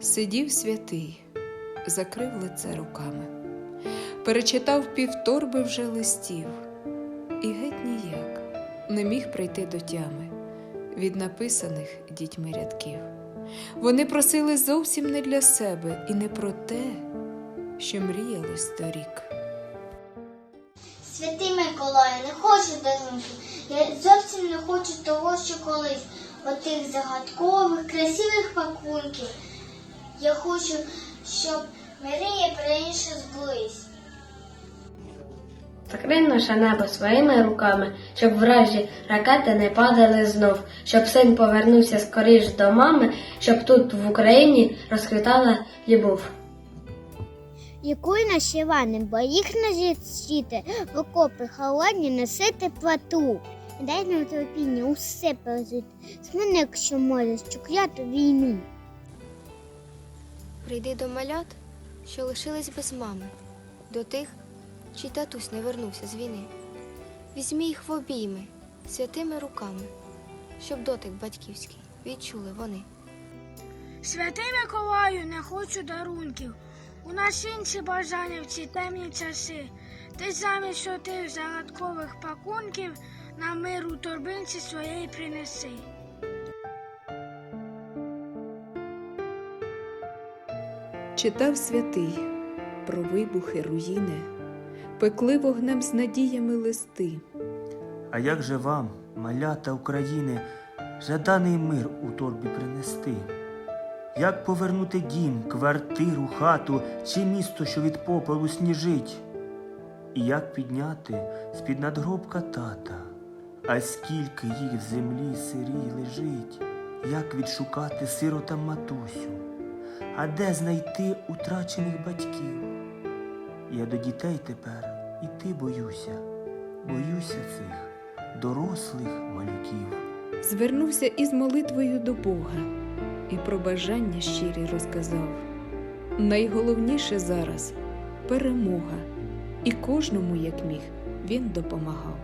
Сидів святий, закрив лице руками, перечитав півторби вже листів, і геть ніяк не міг прийти до тями від написаних дітьми рядків. Вони просили зовсім не для себе і не про те, що мріялось торік. Святий Миколай, не хочу дарунків. Я зовсім не хочу того, що колись отих загадкових, красивих пакунків. Я хочу, щоб мрії раніше збулись. Закрий наше небо своїми руками, щоб вражі ракети не падали знов, щоб син повернувся скоріш до мами, щоб тут в Україні розквітала любов. Лікуй наші рани, бо їх не зіщити, в окопи холодні носити плату. Дай нам терпіння усе пережити, зміни, якщо можеш, цю війну. Прийди до малят, що лишились без мами, до тих, чий татусь не вернувся з війни. Візьми їх в обійми святими руками, щоб дотик батьківський відчули вони. Святий Миколаю, не хочу дарунків. У нас інші бажання в ці темні часи. Ти замість отих загадкових пакунків на мир у торбинці своєї принеси. Читав святий про вибухи руїни, пекли вогнем з надіями листи. А як же вам, малята України, жаданий мир у торбі принести? Як повернути дім, квартиру, хату чи місто, що від попелу сніжить? І як підняти з-під надгробка тата, а скільки їх в землі сирій лежить? Як відшукати сиротам матусю? А де знайти утрачених батьків? Я до дітей тепер іти боюся, боюся цих дорослих малюків. Звернувся із молитвою до Бога і про бажання щирі розказав. Найголовніше зараз перемога, і кожному, як міг, він допомагав.